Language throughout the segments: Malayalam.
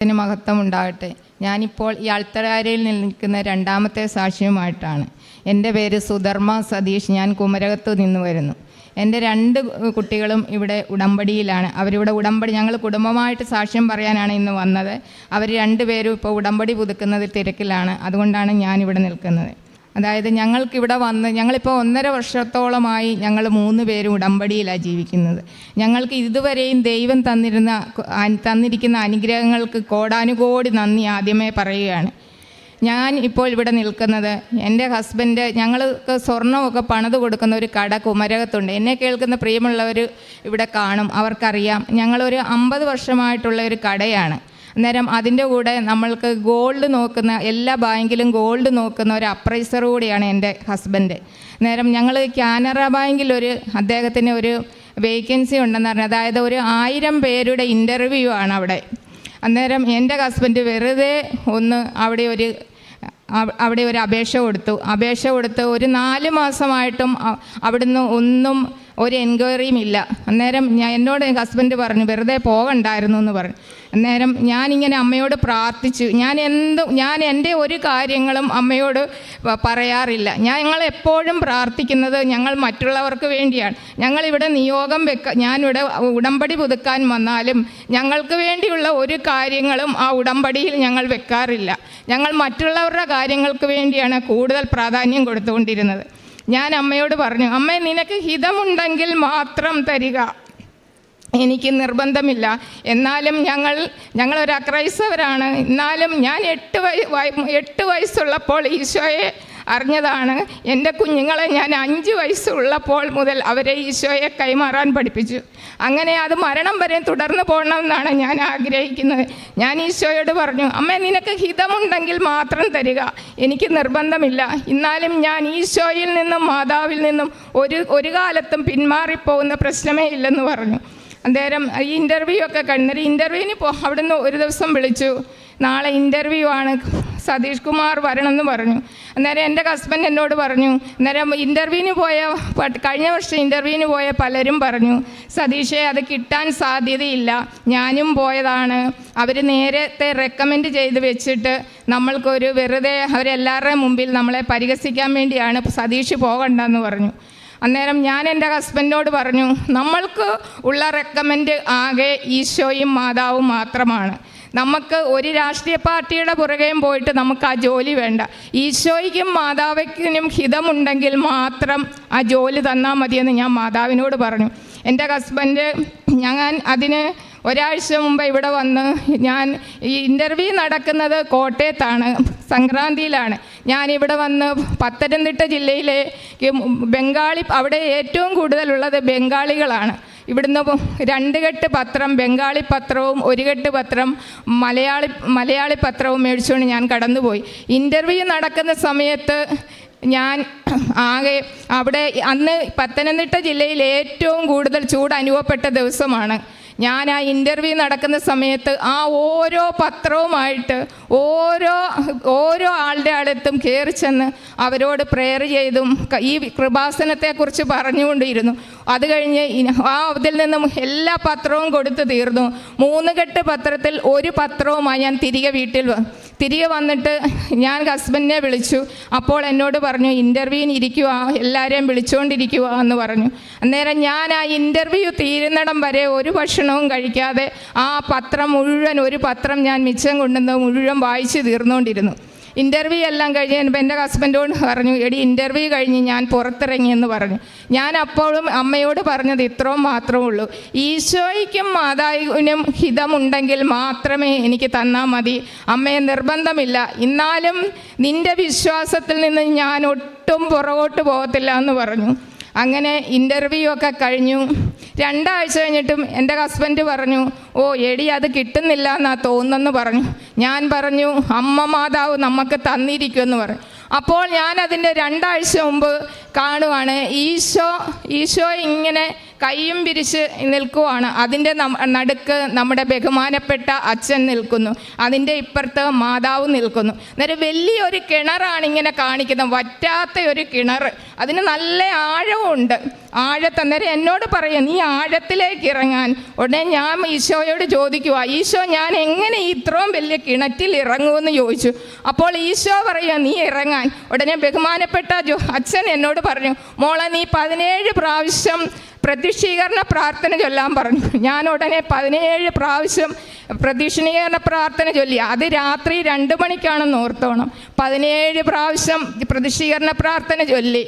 ത്തിന് മഹത്വം ഉണ്ടാകട്ടെ ഞാനിപ്പോൾ ഈ അൾത്തരാരയിൽ നിൽക്കുന്ന രണ്ടാമത്തെ സാക്ഷിയുമായിട്ടാണ്. എന്റെ പേര് സുധർമ്മ സതീഷ്. ഞാൻ കുമരകത്ത് നിന്ന് വരുന്നു. എന്റെ രണ്ട് കുട്ടികളും ഇവിടെ ഉടമ്പടിയിലാണ്. അവരിവിടെ ഉടമ്പടി ഞങ്ങൾ കുടുംബമായിട്ട് സാക്ഷ്യം പറയാനാണ് ഇന്ന് വന്നത്. അവർ രണ്ടുപേരും ഇപ്പോൾ ഉടമ്പടി പുതുക്കുന്നത് തിരക്കിലാണ്. അതുകൊണ്ടാണ് ഞാനിവിടെ നിൽക്കുന്നത്. അതായത് ഞങ്ങൾക്കിവിടെ വന്ന് ഞങ്ങളിപ്പോൾ ഒന്നര വർഷത്തോളമായി ഞങ്ങൾ മൂന്ന് പേരും ഉടമ്പടിയിലാണ് ജീവിക്കുന്നത്. ഞങ്ങൾക്ക് ഇതുവരെയും ദൈവം തന്നിരുന്ന തന്നിരിക്കുന്ന അനുഗ്രഹങ്ങൾക്ക് കോടാനുകോടി നന്ദി ആദ്യമേ പറയുകയാണ്. ഞാൻ ഇപ്പോൾ ഇവിടെ നിൽക്കുന്നത് എന്റെ ഹസ്ബൻഡ് ഞങ്ങൾക്ക് സ്വർണമൊക്കെ പണിത് കൊടുക്കുന്ന ഒരു കട കുമരകത്തുണ്ട്. എന്നെ കേൾക്കുന്ന പ്രിയമുള്ളവർ ഇവിടെ കാണും. അവർക്കറിയാം ഞങ്ങളൊരു അമ്പത് വർഷമായിട്ടുള്ള ഒരു കടയാണ്. അന്നേരം അതിന്റെ കൂടെ നമ്മൾക്ക് ഗോൾഡ് നോക്കുന്ന എല്ലാ ബാങ്കിലും ഗോൾഡ് നോക്കുന്ന ഒരു അപ്രൈസർ കൂടിയാണ് എന്റെ ഹസ്ബൻഡ് നേരം ഞങ്ങൾ കാനറ ബാങ്കിൽ ഒരു അദ്ദേഹത്തിന് ഒരു വേക്കൻസി ഉണ്ടെന്ന് പറഞ്ഞു. അതായത് ഒരു ആയിരം പേരുടെ ഇന്റർവ്യൂ ആണ് അവിടെ. അന്നേരം എന്റെ ഹസ്ബൻഡ് വെറുതെ ഒന്ന് അവിടെ ഒരു അവിടെ ഒരു അപേക്ഷ കൊടുത്തു. അപേക്ഷ കൊടുത്ത് ഒരു നാല് മാസമായിട്ടും അവിടുന്ന് ഒന്നും ഒരു എൻക്വയറിയും ഇല്ല. അന്നേരം ഞാൻ എന്നോട് ഹസ്ബൻഡ് പറഞ്ഞു വെറുതെ പോകണ്ടായിരുന്നു എന്ന് പറഞ്ഞു. അന്നേരം ഞാനിങ്ങനെ അമ്മയോട് പ്രാർത്ഥിച്ചു. ഞാൻ എന്തും ഞാൻ എന്റെ ഒരു കാര്യങ്ങളും അമ്മയോട് പറയാറില്ല. ഞങ്ങൾ എപ്പോഴും പ്രാർത്ഥിക്കുന്നത് ഞങ്ങൾ മറ്റുള്ളവർക്ക് വേണ്ടിയാണ്. ഞങ്ങളിവിടെ നിയോഗം വെക്ക ഞാനിവിടെ ഉടമ്പടി പുതുക്കാൻ വന്നാലും ഞങ്ങൾക്ക് വേണ്ടിയുള്ള ഒരു കാര്യങ്ങളും ആ ഉടമ്പടിയിൽ ഞങ്ങൾ വെക്കാറില്ല. ഞങ്ങൾ മറ്റുള്ളവരുടെ കാര്യങ്ങൾക്ക് വേണ്ടിയാണ് കൂടുതൽ പ്രാധാന്യം കൊടുത്തുകൊണ്ടിരുന്നത്. ഞാൻ അമ്മയോട് പറഞ്ഞു അമ്മ നിനക്ക് ഹിതമുണ്ടെങ്കിൽ മാത്രം തരിക. എനിക്ക് നിർബന്ധമില്ല. എന്നാലും ഞങ്ങൾ ഞങ്ങളൊരു അക്രൈസ്തവരാണ്. എന്നാലും ഞാൻ എട്ട് വയ എട്ട് വയസ്സുള്ളപ്പോൾ ഈശോയെ അറിഞ്ഞതാണ് എന്റെ കുഞ്ഞുങ്ങളെ ഞാൻ അഞ്ച് വയസ്സുള്ളപ്പോൾ മുതൽ അവരെ ഈശോയെ കൈമാറാൻ പഠിപ്പിച്ചു. അങ്ങനെ അത് മരണം വരെ തുടർന്ന് പോകണമെന്നാണ് ഞാൻ ആഗ്രഹിക്കുന്നത്. ഞാൻ ഈശോയോട് പറഞ്ഞു അമ്മ നിനക്ക് ഹിതമുണ്ടെങ്കിൽ മാത്രം തരിക. എനിക്ക് നിർബന്ധമില്ല. എന്നാലും ഞാൻ ഈശോയിൽ നിന്നും മാതാവിൽ നിന്നും ഒരു ഒരു കാലത്തും പിന്മാറിപ്പോകുന്ന പ്രശ്നമേ ഇല്ലെന്ന് പറഞ്ഞു. അന്നേരം ഈ ഇന്റർവ്യൂ ഒക്കെ കഴിഞ്ഞിട്ട് ഇന്റർവ്യൂവിന് പോ അവിടുന്ന് ഒരു ദിവസം വിളിച്ചു. നാളെ ഇന്റർവ്യൂ ആണ്. സതീഷ് കുമാർ വരണമെന്ന് പറഞ്ഞു. അന്നേരം എന്റെ ഹസ്ബൻഡ് എന്നോട് പറഞ്ഞു. അന്നേരം ഇന്റർവ്യൂവിന് പോയ കഴിഞ്ഞ വർഷം ഇന്റർവ്യൂവിന് പോയ പലരും പറഞ്ഞു സതീഷെ അത് കിട്ടാൻ സാധ്യതയില്ല. ഞാനും പോയതാണ്. അവർ നേരത്തെ റെക്കമെൻഡ് ചെയ്ത് വെച്ചിട്ട് നമ്മൾക്കൊരു വെറുതെ അവരെല്ലാവരുടെയും മുമ്പിൽ നമ്മളെ പരിഹസിക്കാൻ വേണ്ടിയാണ് സതീഷ് പോകണ്ടെന്ന് പറഞ്ഞു. അന്നേരം ഞാൻ എന്റെ ഹസ്ബൻഡിനോട് പറഞ്ഞു നമ്മൾക്ക് ഉള്ള റെക്കമെൻഡ് ആകെ ഈശോയും മാതാവും മാത്രമാണ്. നമുക്ക് ഒരു രാഷ്ട്രീയ പാർട്ടിയുടെ പുറകെയും പോയിട്ട് നമുക്ക് ആ ജോലി വേണ്ട. ഈശോയ്ക്കും മാതാവിനും ഹിതമുണ്ടെങ്കിൽ മാത്രം ആ ജോലി തന്നാൽ മതിയെന്ന് ഞാൻ മാതാവിനോട് പറഞ്ഞു. എന്റെ ഹസ്ബൻഡ് ഞാൻ അതിന് ഒരാഴ്ച മുമ്പ് ഇവിടെ വന്ന് ഞാൻ ഈ ഇന്റർവ്യൂ നടക്കുന്നത് കോട്ടയത്താണ് സംക്രാന്തിയിലാണ്. ഇവിടെ വന്ന് പത്തനംതിട്ട ജില്ലയിലെ ബംഗാളി അവിടെ ഏറ്റവും കൂടുതലുള്ളത് ബംഗാളികളാണ്. ഇവിടുന്ന് രണ്ട് കെട്ട് പത്രം ബംഗാളി പത്രവും ഒരു കെട്ട് പത്രം മലയാളി മലയാളി പത്രവും മേടിച്ചുകൊണ്ട് ഞാൻ കടന്നുപോയി. ഇന്റർവ്യൂ നടക്കുന്ന സമയത്ത് ഞാൻ ആകെ അവിടെ അന്ന് പത്തനംതിട്ട ജില്ലയിൽ ഏറ്റവും കൂടുതൽ ചൂട് അനുഭവപ്പെട്ട ദിവസമാണ്. ഞാൻ ആ ഇന്റർവ്യൂ നടക്കുന്ന സമയത്ത് ആ ഓരോ പത്രവുമായിട്ട് ഓരോ ഓരോ ആളുടെ അടുത്തും കയറി ചെന്ന് അവരോട് പ്രെയർ ചെയ്തും ഈ കൃപാസനത്തെക്കുറിച്ച് പറഞ്ഞുകൊണ്ടിരുന്നു. അത് കഴിഞ്ഞ് ആ അതിൽ നിന്നും എല്ലാ പത്രവും കൊടുത്തു തീർന്നു. മൂന്ന് കെട്ട് പത്രത്തിൽ ഒരു പത്രവുമായി ഞാൻ തിരികെ വീട്ടിൽ തിരികെ വന്നിട്ട് ഞാൻ ഹസ്ബൻഡിനെ വിളിച്ചു. അപ്പോൾ എന്നോട് പറഞ്ഞു ഇന്റർവ്യൂവിന് ഇരിക്കുക എല്ലാവരെയും വിളിച്ചുകൊണ്ടിരിക്കുക എന്ന് പറഞ്ഞു. അന്നേരം ഞാൻ ആ ഇന്റർവ്യൂ തീരുന്നിടം വരെ ഒരു ഭക്ഷണവും കഴിക്കാതെ ആ പത്രം മുഴുവൻ ഒരു പത്രം ഞാൻ മിച്ചം കൊണ്ടുവന്ന് മുഴുവൻ വായിച്ചു തീർന്നുകൊണ്ടിരുന്നു ഇന്റർവ്യൂ എല്ലാം കഴിഞ്ഞ് കഴിഞ്ഞപ്പോൾ എന്റെ ഹസ്ബൻഡോട് പറഞ്ഞു എടി ഇന്റർവ്യൂ കഴിഞ്ഞ് ഞാൻ പുറത്തിറങ്ങിയെന്ന് പറഞ്ഞു. ഞാൻ അപ്പോഴും അമ്മയോട് പറഞ്ഞത് ഇത്രയും മാത്രമേ ഉള്ളൂ. ഈശോയ്ക്കും മാതാവിനും ഹിതമുണ്ടെങ്കിൽ മാത്രമേ എനിക്ക് തന്നാൽ മതി. അമ്മയെ നിർബന്ധമില്ല. എന്നാലും നിന്റെ വിശ്വാസത്തിൽ നിന്ന് ഞാൻ ഒട്ടും പുറകോട്ട് പോകത്തില്ല എന്ന് പറഞ്ഞു. അങ്ങനെ ഇന്റർവ്യൂ ഒക്കെ കഴിഞ്ഞു. രണ്ടാഴ്ച കഴിഞ്ഞിട്ടും എന്റെ ഹസ്ബൻഡ് പറഞ്ഞു ഓ എടി അത് കിട്ടുന്നില്ല എന്നാ തോന്നുന്നെന്ന് പറഞ്ഞു. ഞാൻ പറഞ്ഞു അമ്മ മാതാവ് നമുക്ക് തന്നിരിക്കുമെന്ന് പറഞ്ഞു. അപ്പോൾ ഞാൻ അതിന്റെ രണ്ടാഴ്ച മുമ്പ് കാണുവാണ് ഈശോ ഈശോ ഇങ്ങനെ കൈയും പിരിച്ച് നിൽക്കുവാണ്. അതിന്റെ നടുക്ക് നമ്മുടെ ബഹുമാനപ്പെട്ട അച്ഛൻ നിൽക്കുന്നു. അതിന്റെ ഇപ്പുറത്ത് മാതാവ് നിൽക്കുന്നു. അന്നേരം വലിയൊരു കിണറാണ് ഇങ്ങനെ കാണിക്കുന്നത്. വറ്റാത്ത ഒരു കിണർ. അതിന് നല്ല ആഴമുണ്ട് ആഴത്ത് അന്നേരം എന്നോട് പറയും നീ ആഴത്തിലേക്ക് ഇറങ്ങാൻ. ഉടനെ ഞാൻ ഈശോയോട് ചോദിക്കുക ഈശോ ഞാൻ എങ്ങനെ ഇത്രയും വലിയ കിണറ്റിൽ ഇറങ്ങുമെന്ന് ചോദിച്ചു. അപ്പോൾ ഈശോ പറയുക നീ ഇറങ്ങാൻ. ഉടനെ ബഹുമാനപ്പെട്ട അച്ഛൻ എന്നോട് പറഞ്ഞു മോളെ നീ പതിനേഴ് പ്രാവശ്യം പ്രതീക്ഷീകരണ പ്രാർത്ഥന ചൊല്ലാൻ പറഞ്ഞു. ഞാൻ ഉടനെ പതിനേഴ് പ്രാവശ്യം പ്രതിഷ്ഠീകരണ പ്രാർത്ഥന ചൊല്ലി. അത് രാത്രി രണ്ട് മണിക്കാണെന്ന് ഓർത്തോണം. പതിനേഴ് പ്രാവശ്യം പ്രതിഷ്ഠീകരണ പ്രാർത്ഥന ചൊല്ലി.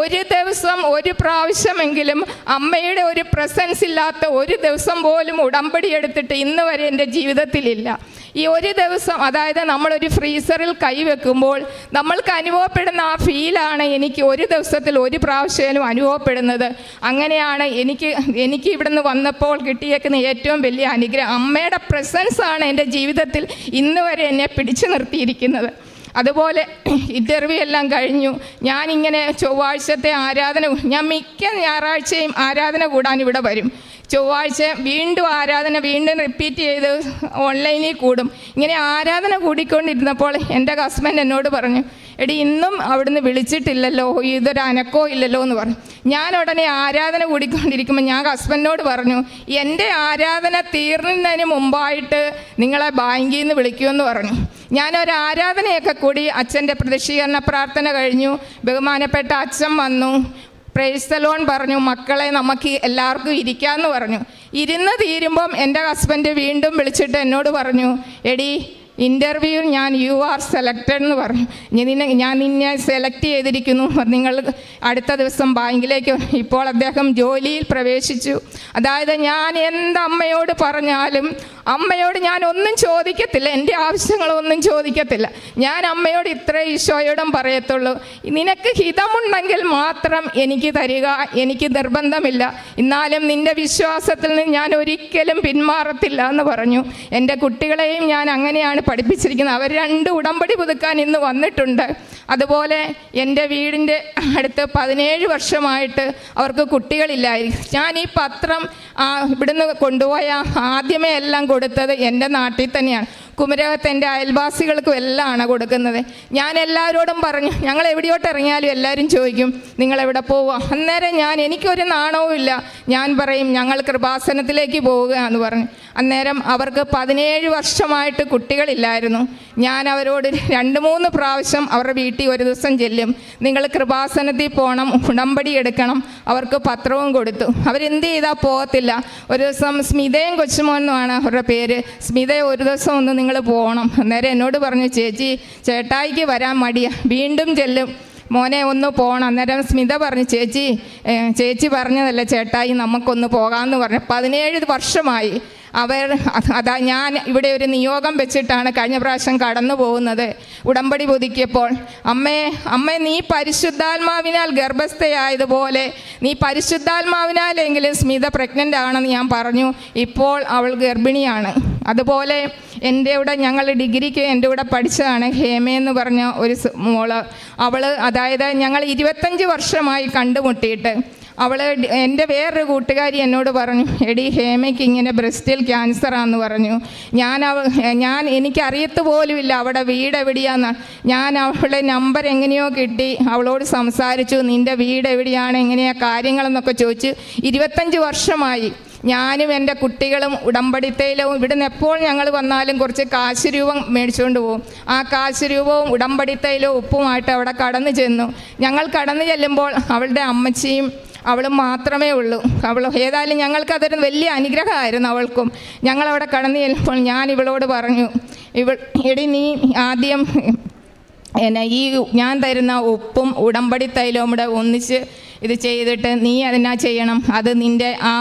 ഒരു ദിവസം ഒരു പ്രാവശ്യമെങ്കിലും അമ്മയുടെ ഒരു പ്രസൻസ് ഇല്ലാത്ത ഒരു ദിവസം പോലും ഉടമ്പടി എടുത്തിട്ട് ഇന്ന് വരെ എന്റെ ജീവിതത്തിലില്ല. ഈ ഒരു ദിവസം അതായത് നമ്മളൊരു ഫ്രീസറിൽ കൈവെക്കുമ്പോൾ നമ്മൾക്ക് അനുഭവപ്പെടുന്ന ആ ഫീലാണ് എനിക്ക് ഒരു ദിവസത്തിൽ ഒരു പ്രാവശ്യം അനുഭവപ്പെടുന്നത്. അങ്ങനെയാണ് എനിക്ക് എനിക്ക് ഇവിടുന്ന് വന്നപ്പോൾ കിട്ടിയേക്കുന്ന ഏറ്റവും വലിയ അനുഗ്രഹം അമ്മയുടെ പ്രസൻസ് ആണ് എന്റെ ജീവിതത്തിൽ ഇന്ന് വരെ എന്നെ പിടിച്ചു നിർത്തിയിരിക്കുന്നത്. അതുപോലെ ഇന്റർവ്യൂ എല്ലാം കഴിഞ്ഞു. ഞാനിങ്ങനെ ചൊവ്വാഴ്ചത്തെ ആരാധന ഞാൻ മിക്ക ഞായറാഴ്ചയും ആരാധന കൂടാൻ ഇവിടെ വരും. ചൊവ്വാഴ്ച വീണ്ടും ആരാധന വീണ്ടും റിപ്പീറ്റ് ചെയ്ത് ഓൺലൈനിൽ കൂടും. ഇങ്ങനെ ആരാധന കൂടിക്കൊണ്ടിരുന്നപ്പോൾ എന്റെ ഹസ്ബൻഡ് എന്നോട് പറഞ്ഞു എടി ഇന്നും അവിടുന്ന് വിളിച്ചിട്ടില്ലല്ലോ ഇതൊരു അനക്കോ ഇല്ലല്ലോ എന്ന് പറഞ്ഞു. ഞാൻ ഉടനെ ആരാധന കൂടിക്കൊണ്ടിരിക്കുമ്പോൾ ഞാൻ ഹസ്ബൻഡിനോട് പറഞ്ഞു എന്റെ ആരാധന തീർന്നതിന് മുമ്പായിട്ട് നിങ്ങളെ ബാങ്കിൽ നിന്ന് വിളിക്കുമെന്ന് പറഞ്ഞു. ഞാൻ ഒരു ആരാധനയൊക്കെ കൂടി അച്ഛന്റെ പ്രതിഷീകരണ പ്രാർത്ഥന കഴിഞ്ഞു. ബഹുമാനപ്പെട്ട അച്ഛൻ വന്നു. പ്രേസ്തലോൺ പറഞ്ഞു. മക്കളെ നമുക്ക് എല്ലാവർക്കും ഇരിക്കാമെന്ന് പറഞ്ഞു. ഇരുന്ന് തീരുമ്പം എന്റെ ഹസ്ബൻഡ് വീണ്ടും വിളിച്ചിട്ട് എന്നോട് പറഞ്ഞു എടി ഇന്റർവ്യൂ ഞാൻ യു ആർ സെലക്റ്റഡ് എന്ന് പറഞ്ഞു. നിന്നെ ഞാൻ നിന്നെ സെലക്ട് ചെയ്തിരിക്കുന്നു. നിങ്ങൾ അടുത്ത ദിവസം ബാങ്കിലേക്ക് വരൂ." ഇപ്പോൾ അദ്ദേഹം ജോലിയിൽ പ്രവേശിച്ചു. അതായത് ഞാൻ എന്തമ്മയോട് പറഞ്ഞാലും അമ്മയോട് ഞാൻ ഒന്നും ചോദിക്കത്തില്ല. എന്റെ ആവശ്യങ്ങളൊന്നും ചോദിക്കത്തില്ല. ഞാൻ അമ്മയോട് ഇത്ര ഈശോയോടും പറയത്തുള്ളൂ. നിനക്ക് ഹിതമുണ്ടെങ്കിൽ മാത്രം എനിക്ക് തരിക. എനിക്ക് നിർബന്ധമില്ല. എന്നാലും നിന്റെ വിശ്വാസത്തിൽ നിന്ന് ഞാൻ ഒരിക്കലും പിന്മാറത്തില്ല എന്ന് പറഞ്ഞു. എന്റെ കുട്ടികളെയും ഞാൻ അങ്ങനെയാണ് പഠിപ്പിച്ചിരിക്കുന്നത്. അവർ രണ്ട് ഉടമ്പടി പുതുക്കാൻ ഇന്ന് വന്നിട്ടുണ്ട്. അതുപോലെ എന്റെ വീടിന്റെ അടുത്ത് പതിനേഴ് വർഷമായിട്ട് അവർക്ക് കുട്ടികളില്ലായിരിക്കും. ഞാൻ ഈ പത്രം ഇവിടുന്ന് കൊണ്ടുപോയ ആദ്യമേ എല്ലാം കൊടുത്തത് എന്റെ നാട്ടിൽ തന്നെയാണ്. കുമരകത്ത് എന്റെ അയൽവാസികൾക്കും എല്ലാം ആണ് കൊടുക്കുന്നത്. ഞാൻ എല്ലാവരോടും പറഞ്ഞു ഞങ്ങൾ എവിടെയോട്ട് ഇറങ്ങിയാലും എല്ലാവരും ചോദിക്കും നിങ്ങൾ എവിടെ പോവുക? അന്നേരം ഞാൻ എനിക്കൊരു നാണവും ഇല്ല. ഞാൻ പറയും ഞങ്ങൾ കൃപാസനത്തിലേക്ക് പോവുക എന്ന് പറഞ്ഞു. അന്നേരം അവർക്ക് പതിനേഴ് വർഷമായിട്ട് കുട്ടികളില്ലായിരുന്നു. ഞാൻ അവരോട് രണ്ട് മൂന്ന് പ്രാവശ്യം അവരുടെ വീട്ടിൽ ഒരു ദിവസം ചെല്ലും. നിങ്ങൾ കൃപാസനത്തിൽ പോകണം ഉടമ്പടി എടുക്കണം. അവർക്ക് പത്രവും കൊടുത്തു. അവരെന്ത് ചെയ്താൽ പോകത്തില്ല. ഒരു ദിവസം സ്മിതയും കൊച്ചുമോനുമാണ് അവരുടെ പേര്. സ്മിത ഒരു ദിവസം ഒന്ന് നിങ്ങൾ പോകണം. അന്നേരം എന്നോട് പറഞ്ഞു ചേച്ചി ചേട്ടായിക്ക് വരാൻ മടിയാ. വീണ്ടും ചെല്ലും. മോനെ ഒന്ന് പോകണം അന്നേരം സ്മിത പറഞ്ഞു ചേച്ചി ചേച്ചി പറഞ്ഞതല്ല ചേട്ടായി നമുക്കൊന്ന് പോകാമെന്ന് പറഞ്ഞു. പതിനേഴ് വർഷമായി. അവർ അതാ ഞാൻ ഇവിടെ ഒരു നിയോഗം വെച്ചിട്ടാണ് കഴിഞ്ഞ പ്രാവശ്യം കടന്നു പോകുന്നത്. ഉടമ്പടി പുതുക്കിയപ്പോൾ അമ്മേ അമ്മേ നീ പരിശുദ്ധാത്മാവിനാൽ ഗർഭസ്ഥയായതുപോലെ നീ പരിശുദ്ധാത്മാവിനാലെങ്കിലും സ്മിത പ്രഗ്നന്റ് ആണെന്ന് ഞാൻ പറഞ്ഞു. ഇപ്പോൾ അവൾ ഗർഭിണിയാണ്. അതുപോലെ എന്റെ കൂടെ ഞങ്ങൾ ഡിഗ്രിക്ക് എന്റെ കൂടെ പഠിച്ചതാണ് ഹേമ എന്ന് പറഞ്ഞ ഒരു മോൾ. അവൾ അതായത് ഞങ്ങൾ ഇരുപത്തഞ്ച് വർഷമായി കണ്ടുമുട്ടിയിട്ട് അവൾ എന്റെ വേറൊരു കൂട്ടുകാരി എന്നോട് പറഞ്ഞു എടി ഹേമയ്ക്ക് ഇങ്ങനെ ബ്രസ്റ്റിൽ ക്യാൻസറാന്ന് പറഞ്ഞു. ഞാൻ അവ ഞാൻ എനിക്കറിയത്ത് പോലുമില്ല അവിടെ വീട് എവിടെയാന്നാണ് ഞാൻ അവളുടെ നമ്പർ എങ്ങനെയോ കിട്ടി. അവളോട് സംസാരിച്ചു നിന്റെ വീട് എവിടെയാണ്? എങ്ങനെയാ? കാര്യങ്ങളെന്നൊക്കെ ചോദിച്ച് ഇരുപത്തഞ്ച് വർഷമായി. ഞാനും എന്റെ കുട്ടികളും ഉടമ്പടിത്തൈലവും ഇവിടുന്ന് എപ്പോൾ ഞങ്ങൾ വന്നാലും കുറച്ച് കാശ് രൂപം മേടിച്ചുകൊണ്ട് പോകും ആ കാശ് രൂപവും ഉടമ്പടിത്തയിലോ ഉപ്പുമായിട്ട് അവിടെ കടന്നു ചെന്നു. ഞങ്ങൾ കടന്നു ചെല്ലുമ്പോൾ അവളുടെ അമ്മച്ചിയും അവളും മാത്രമേ ഉള്ളൂ. അവൾ ഏതായാലും ഞങ്ങൾക്കതൊരു വലിയ അനുഗ്രഹമായിരുന്നു അവൾക്കും. ഞങ്ങളവിടെ കടന്നു ചെല്ലുമ്പോൾ ഞാൻ ഇവളോട് പറഞ്ഞു ഇവൾ എടി നീ ആദ്യം എന്നെ ഈ ഞാൻ തരുന്ന ഉപ്പും ഉടമ്പടി തൈലവും കൂടെ ഒന്നിച്ച് ഇത് ചെയ്തിട്ട് നീ അതിനാ ചെയ്യണം? അത് നിന്റെ ആ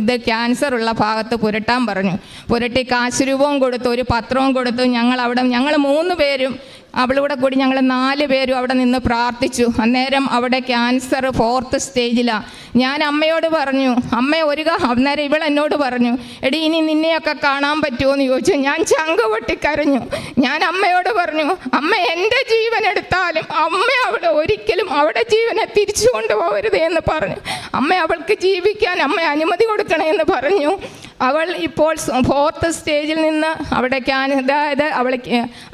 ഇത് ക്യാൻസർ ഉള്ള ഭാഗത്ത് പുരട്ടാൻ പറഞ്ഞു. പുരട്ടി കാശ് രൂപവും കൊടുത്തു ഒരു പത്രവും കൊടുത്തു. ഞങ്ങൾ അവിടെ ഞങ്ങൾ മൂന്ന് പേരും അവളൂടെ കൂടി ഞങ്ങൾ നാല് പേരും അവിടെ നിന്ന് പ്രാർത്ഥിച്ചു. അന്നേരം അവിടെ ക്യാൻസർ ഫോർത്ത് സ്റ്റേജിലാണ് ഞാൻ അമ്മയോട് പറഞ്ഞു അമ്മ ഒരു അന്നേരം ഇവൾ എന്നോട് പറഞ്ഞു എടി ഇനി നിന്നെയൊക്കെ കാണാൻ പറ്റുമോ എന്ന് ചോദിച്ചു. ഞാൻ ചങ്ക് പൊട്ടിക്കരഞ്ഞു. ഞാൻ അമ്മയോട് പറഞ്ഞു അമ്മ എന്റെ ജീവൻ എടുത്താലും അമ്മ അവിടെ ഒരിക്കലും അവിടെ ജീവനെ തിരിച്ചു കൊണ്ടുപോകരുത് എന്ന് പറഞ്ഞു. അമ്മ അവൾക്ക് ജീവിക്കാൻ അമ്മ അനുമതി കൊടുക്കണേ എന്ന് പറഞ്ഞു. അവൾ ഇപ്പോൾ ഫോർത്ത് സ്റ്റേജിൽ നിന്ന് അവിടെ അതായത് അവൾ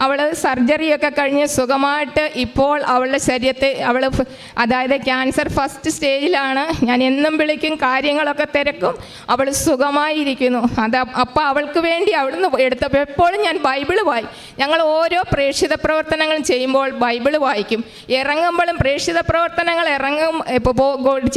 അവൾ സർജറിയൊക്കെ കഴിഞ്ഞ് സുഖമായിട്ട് ഇപ്പോൾ അവളുടെ ശരീരത്തെ അവൾ അതായത് ക്യാൻസർ ഫസ്റ്റ് സ്റ്റേജിലാണ് ഞാൻ എന്നും വിളിക്കും കാര്യങ്ങളൊക്കെ തിരക്കും. അവൾ സുഖമായിരിക്കുന്നു. അത് അപ്പോൾ അവൾക്ക് വേണ്ടി അവിടുന്ന് എടുത്തപ്പോൾ എപ്പോഴും ഞാൻ ബൈബിൾ വായി. ഞങ്ങൾ ഓരോ പ്രേക്ഷിത പ്രവർത്തനങ്ങളും ചെയ്യുമ്പോൾ ബൈബിൾ വായിക്കും. ഇറങ്ങുമ്പോഴും പ്രേക്ഷിത പ്രവർത്തനങ്ങൾ ഇറങ്ങും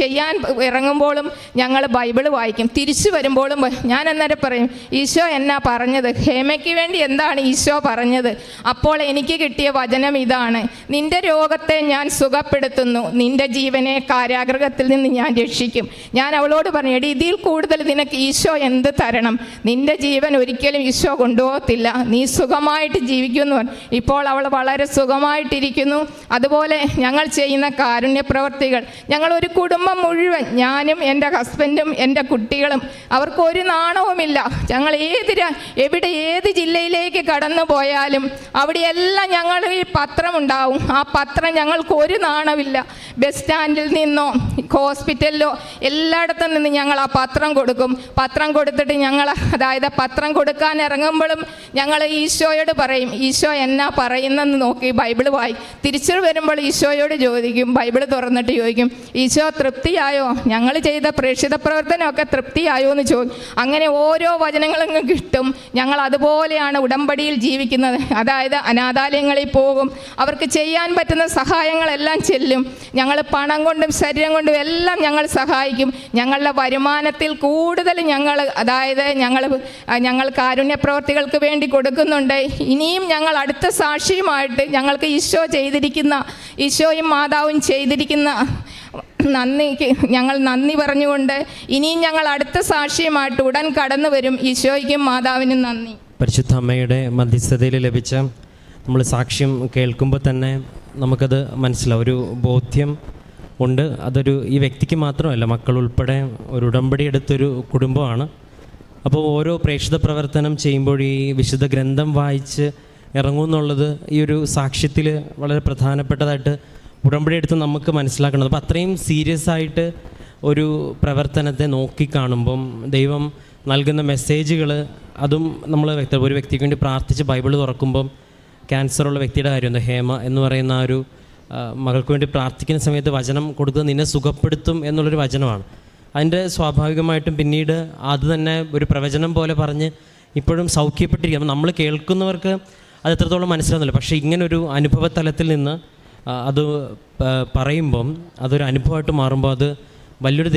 ചെയ്യാൻ ഇറങ്ങുമ്പോഴും ഞങ്ങൾ ബൈബിൾ വായിക്കും. തിരിച്ചു വരുമ്പോഴും ഞാൻ അന്നേരം പറയും ഈശോ എന്നാ പറഞ്ഞത്? ഹേമയ്ക്ക് വേണ്ടി എന്താണ് ഈശോ പറഞ്ഞത്? അപ്പോൾ എനിക്ക് കിട്ടിയ വചനം ഇതാണ്. നിന്റെ രോഗത്തെ ഞാൻ സുഖപ്പെടുത്തുന്നു. നിന്റെ ജീവനെ കാരാഗ്രഹത്തിൽ നിന്ന് ഞാൻ രക്ഷിക്കും. ഞാൻ അവളോട് പറഞ്ഞു എടി ഇതിൽ കൂടുതൽ നിനക്ക് ഈശോ എന്ത് തരണം? നിന്റെ ജീവൻ ഒരിക്കലും ഈശോ കൊണ്ടുപോകത്തില്ല. നീ സുഖമായിട്ട് ജീവിക്കുന്നു ഇപ്പോൾ അവൾ വളരെ സുഖമായിട്ടിരിക്കുന്നു. അതുപോലെ ഞങ്ങൾ ചെയ്യുന്ന കാരുണ്യ പ്രവർത്തികൾ ഞങ്ങൾ ഒരു കുടുംബം മുഴുവൻ ഞാനും എന്റെ ഹസ്ബൻഡും എന്റെ കുട്ടികളും അവർക്ക് ഒരു നാണവുമില്ല ഞങ്ങൾ ഏത് എവിടെ ഏത് ജില്ലയിലേക്ക് കടന്നു പോയാലും അവിടെയെല്ലാം ഞങ്ങൾ ഈ പത്രമുണ്ടാവും. ആ പത്രം ഞങ്ങൾക്ക് ഒരു നാണവില്ല ബസ് സ്റ്റാൻഡിൽ നിന്നോ ഹോസ്പിറ്റലിലോ എല്ലായിടത്തും നിന്ന് ഞങ്ങൾ ആ പത്രം കൊടുക്കും. പത്രം കൊടുത്തിട്ട് ഞങ്ങൾ അതായത് പത്രം കൊടുക്കാൻ ഇറങ്ങുമ്പോഴും ഞങ്ങൾ ഈശോയോട് പറയും ഈശോ എന്നാ പറയുന്നെന്ന് നോക്കി ബൈബിൾ വായി. തിരിച്ചു വരുമ്പോൾ ഈശോയോട് ചോദിക്കും ബൈബിൾ തുറന്നിട്ട് ചോദിക്കും ഈശോ തൃപ്തിയായോ? ഞങ്ങൾ ചെയ്ത പ്രേക്ഷിത പ്രവർത്തനമൊക്കെ തൃപ്തിയായോ എന്ന് ചോദിക്കും അങ്ങനെ ഓരോ വചനങ്ങളും കിട്ടും. ഞങ്ങൾ അതുപോലെയാണ് ഉടമ്പടിയിൽ ജീവിക്കുന്നത്. അതായത് അനാഥാലയങ്ങളിൽ പോകും. അവർക്ക് ചെയ്യാൻ പറ്റുന്ന സഹായങ്ങളെല്ലാം ചെല്ലും. ഞങ്ങൾ പണം കൊണ്ടും ശരീരം കൊണ്ടും എല്ലാം ഞങ്ങൾ സഹായിക്കും. ഞങ്ങളുടെ വരുമാനത്തിൽ കൂടുതൽ ഞങ്ങൾ അതായത് ഞങ്ങൾ ഞങ്ങൾ കാരുണ്യ പ്രവർത്തികൾക്ക് വേണ്ടി കൊടുക്കുന്നുണ്ട്. ഇനിയും ഞങ്ങൾ അടുത്ത സാക്ഷിയുമായിട്ട് ഞങ്ങൾക്ക് ഈശോ ചെയ്തിരിക്കുന്ന ഈശോയും മാതാവും ചെയ്തിരിക്കുന്ന നന്ദിക്ക് ഞങ്ങൾ നന്ദി പറഞ്ഞുകൊണ്ട് ഇനിയും ഞങ്ങൾ അടുത്ത സാക്ഷിയുമായിട്ട് ഉടൻ കടന്നു വരും. ഈശോയ്ക്കും മാതാവിനും നന്ദി. പരിശുദ്ധ അമ്മയുടെ മധ്യസ്ഥതയിൽ ലഭിച്ച നമ്മൾ സാക്ഷ്യം കേൾക്കുമ്പോൾ തന്നെ നമുക്കത് മനസ്സിലാവും. ഒരു ബോധ്യം ഉണ്ട്. അതൊരു ഈ വ്യക്തിക്ക് മാത്രമല്ല മക്കൾ ഉൾപ്പെടെ ഒരു ഉടമ്പടി എടുത്തൊരു കുടുംബമാണ്. അപ്പോൾ ഓരോ പ്രേക്ഷിത പ്രവർത്തനം ചെയ്യുമ്പോൾ ഈ വിശുദ്ധ ഗ്രന്ഥം വായിച്ച് ഇറങ്ങുമെന്നുള്ളത് ഈ ഒരു സാക്ഷ്യത്തിൽ വളരെ പ്രധാനപ്പെട്ടതായിട്ട് ഉടമ്പടി എടുത്ത് നമുക്ക് മനസ്സിലാക്കണം അപ്പോൾ അത്രയും സീരിയസ് ആയിട്ട് ഒരു പ്രവർത്തനത്തെ നോക്കിക്കാണുമ്പം ദൈവം നൽകുന്ന മെസ്സേജുകൾ അതും നമ്മൾ വ്യക്തി ഒരു വ്യക്തിക്ക് വേണ്ടി പ്രാർത്ഥിച്ച് ബൈബിൾ തുറക്കുമ്പം ക്യാൻസറുള്ള വ്യക്തിയുടെ കാര്യം എന്താ ഹേമ എന്ന് പറയുന്ന ആ ഒരു മകൾക്ക് വേണ്ടി പ്രാർത്ഥിക്കുന്ന സമയത്ത് വചനം കൊടുക്കുന്നത് നിന്നെ സുഖപ്പെടുത്തും എന്നുള്ളൊരു വചനമാണ്. അതിന്റെ സ്വാഭാവികമായിട്ടും പിന്നീട് അത് തന്നെ ഒരു പ്രവചനം പോലെ പറഞ്ഞ് ഇപ്പോഴും സൗഖ്യപ്പെട്ടിരിക്കും നമ്മൾ കേൾക്കുന്നവർക്ക് അത് എത്രത്തോളം മനസ്സിലാവുന്നില്ല. പക്ഷേ ഇങ്ങനൊരു അനുഭവ തലത്തിൽ നിന്ന് അത് പറയുമ്പം അതൊരു അനുഭവമായിട്ട് മാറുമ്പോൾ അത് വലിയൊരു